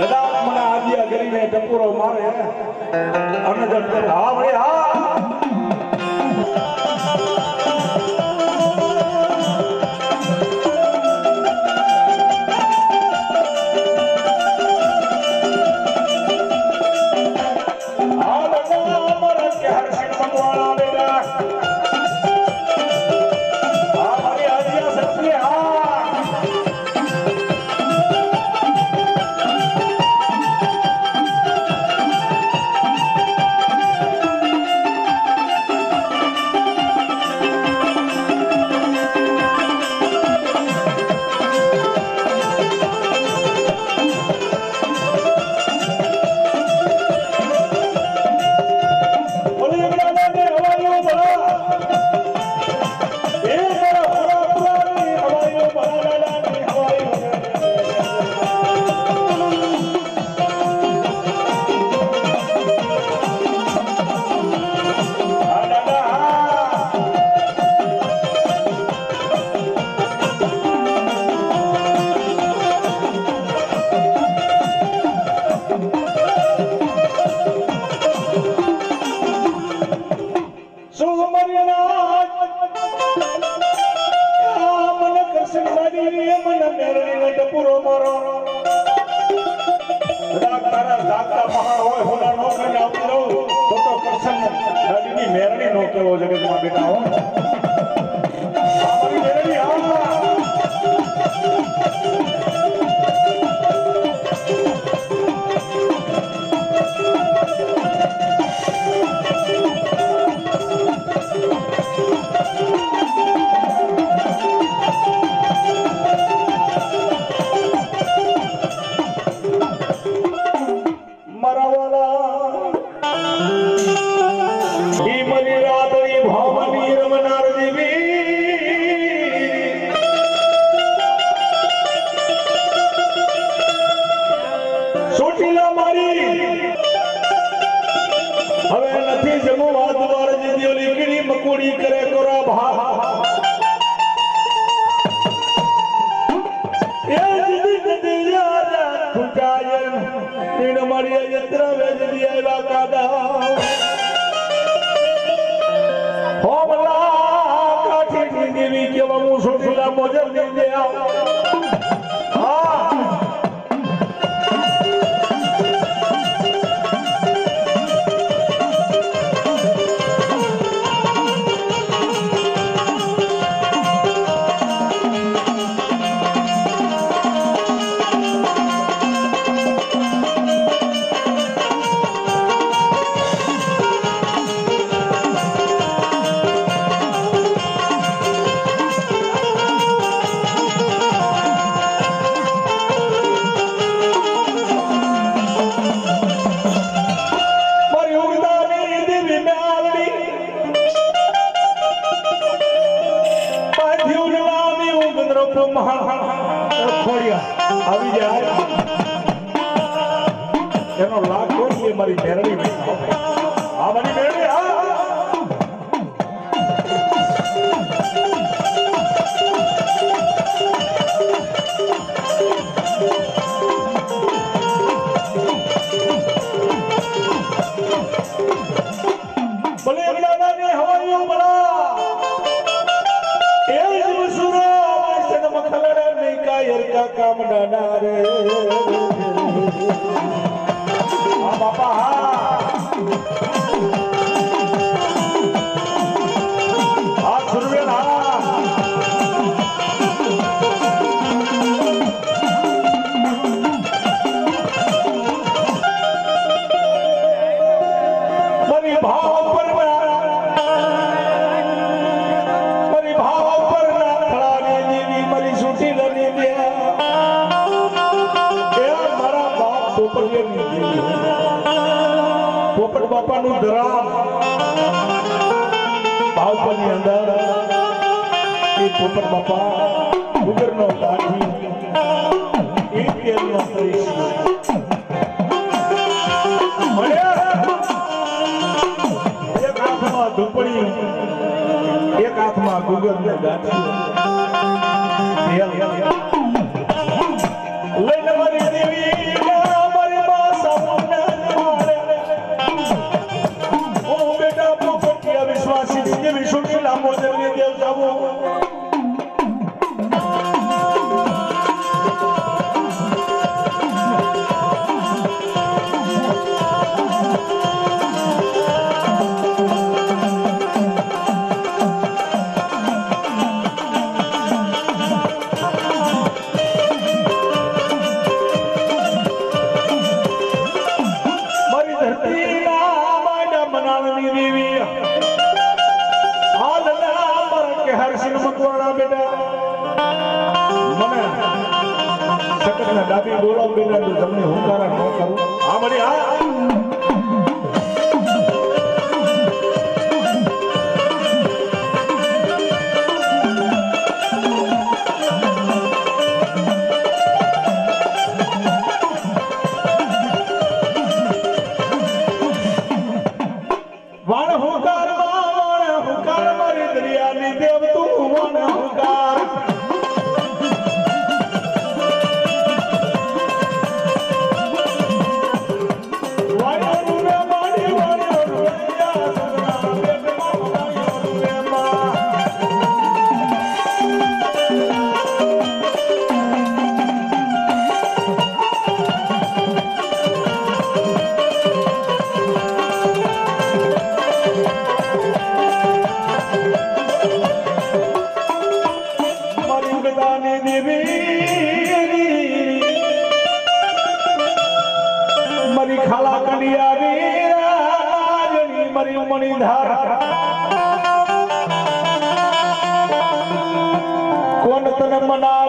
કદાચ મને આજે અઘરીને ટપુરો મારે. અને હા ભાઈ હા. poder nenhum. ટુપણીઓ. એક હાથમાં ગુગલ ને ગાંઠી લઈને મારી હુકાર માણ હુકાર મારી દરિયાની દેવ રૂપની ધાર? કોણ તને મના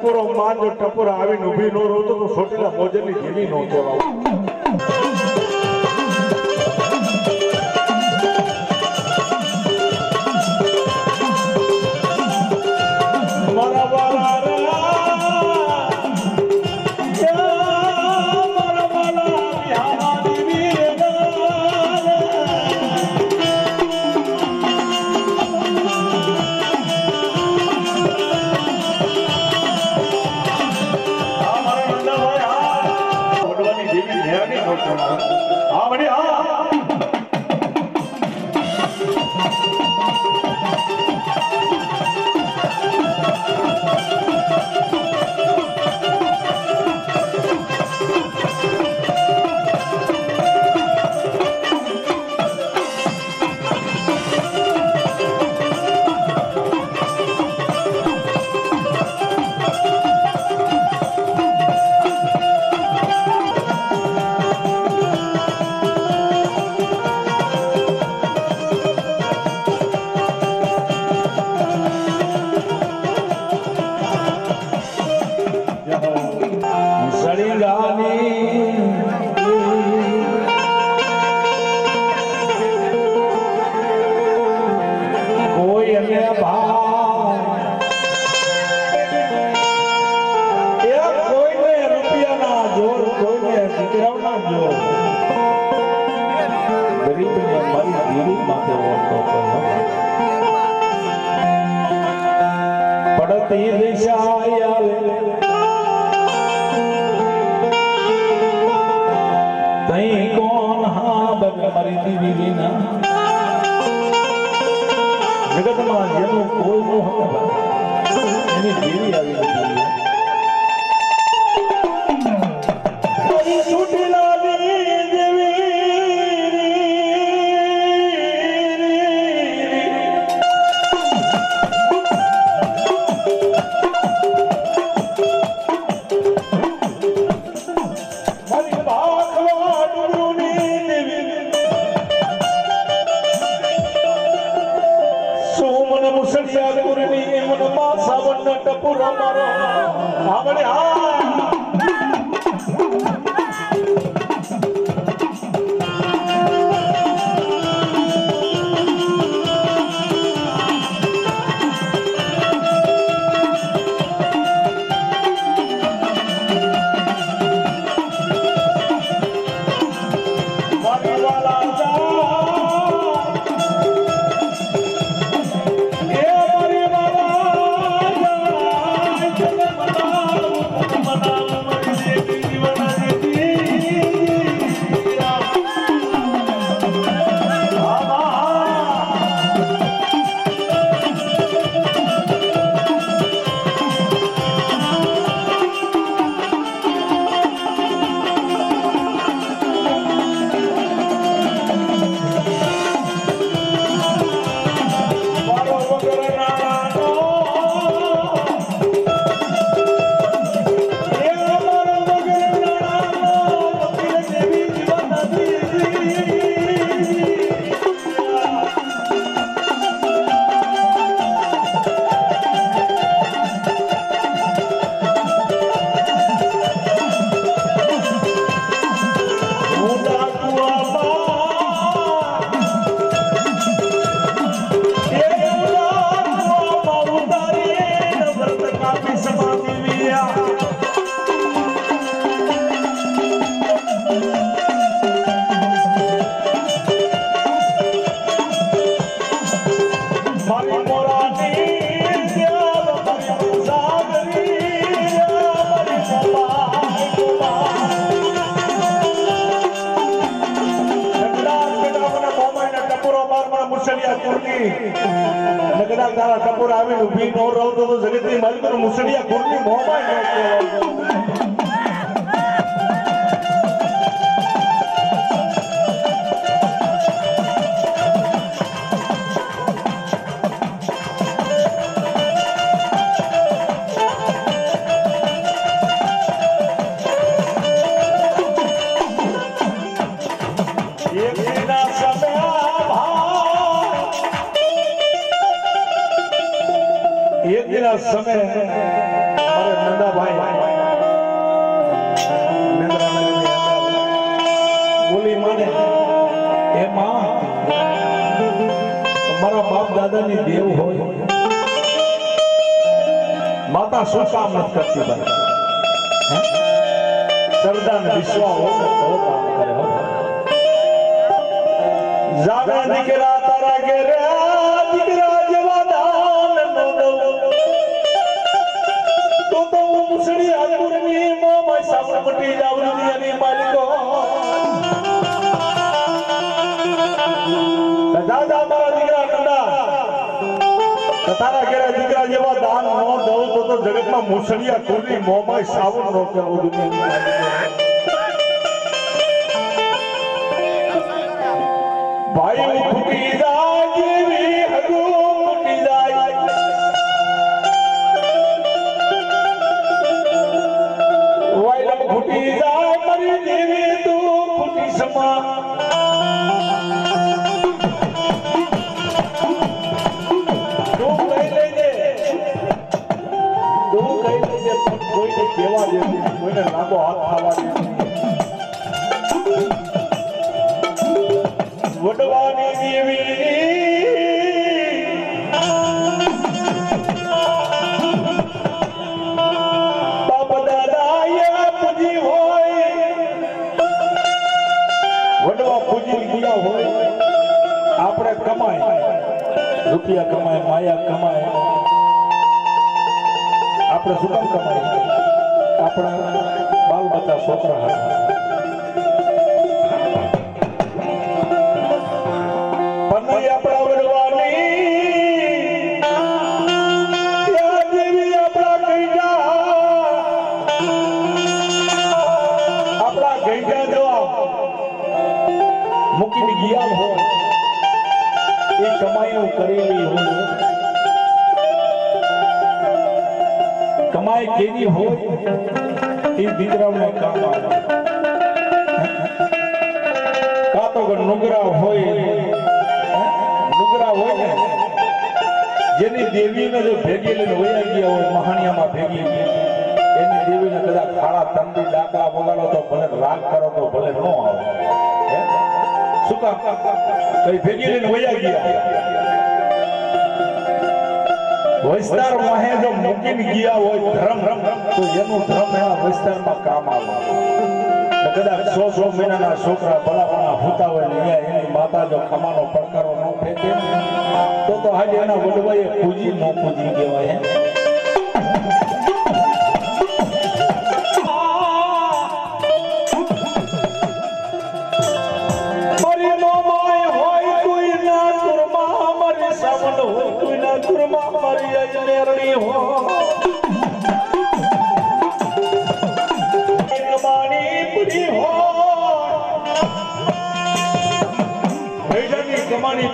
ટપોરો માંડો ટપોરો આવીને ઊભી ન રહો તો સોટેલા મોજરની જીવી ન કહેવાય. આવડે હા. તઈ કોણ હા બગ મારી દીવી વિના જગતમાં જેનું કોઈ હતું એની દેવી આવી હતી સોમન મુસળિયા ગુરની મન માસા વન ટપુરા મારો. આવડે હા કુરની નગડા તારા ટપુર આવીને ઊભી ન રહો તો જગતની માલિક મુસળિયા કુરની મોમાય નો કહેવાય ભાઈ એક દિના સમય મારે નંદાભાઈ. બોલી માને એ મારા બાપ દાદાની દેવ હોય. માતા શું કામ નથી કરતી સરદાર વિશ્વા હોય તો કામ કરે જાગા દીકરા તારા ઘેરે દીકરા જેવા દાન નો તો જગતમાં મુસળિયા કુરની મોમાં સાવન નો ભાઈ કહેવા કોઈને ગયા હોય આપણે કમાય. રૂપિયા કમાય માયા કમાય આપણે શું કામ કમાઈએ આપણા બાલ બચ્ચા છોકરા હારા. જેની દેવીને જો ભેગી લઈને વયા ગયા હોય, મહાણિયામાં ભેગી એની દેવીને કદાચ ખાડા તંદી, ડાકા વગાડો તો ભલે રાગ કરો તો ભલે ન શું કામ? કઈ ભેગી લઈને વયા ગયા. વિસ્તાર વાહે જો ગયા હોય ધર્મ તો એનું ધર્મ એના વિસ્તારમાં કામ આવે. કદાચ સો સો મહિનાના છોકરા ભલામણા હોતા હોય એની માતા જો ખમાનો પડકારો ન ફેંકે, તો તો આજે એના વડવાએ પૂજી ન પૂજી કહેવાય.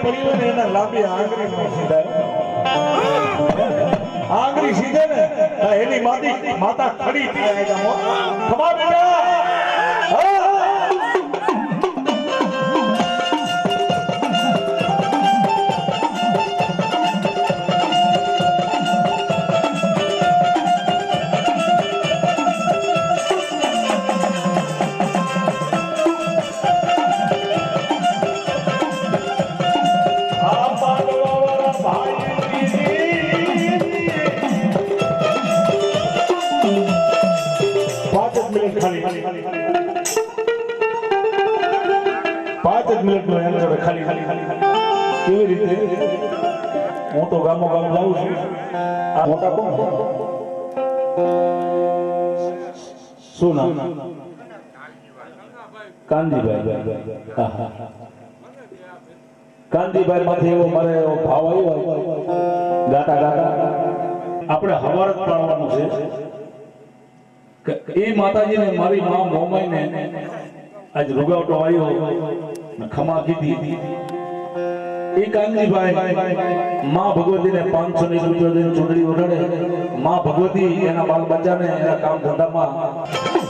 પડી હોય ને એના લાંબી આંગળી સીધે ને એની માતી માતા ખડી થઈ જાય હું તો ગામો ગામ જાઉં છું આ મોટા કોણ શું નામ કાંદીભાઈ મારે ભાવ આવ્યો ગાતા ગાતા. આપણે હવાર જ પાડવાનું છે એ માતાજીને મારી માં મોમાઈને આજ રૂગાવટો આવ્યો ખમા કીધી. એ કાનજીભાઈ માં ભગવતીને પાંચસો ની રૂપિયા ચૂંટણી ઉડાડે માં ભગવતી એના બાલ બચ્ચાને એના કામ ધંધામાં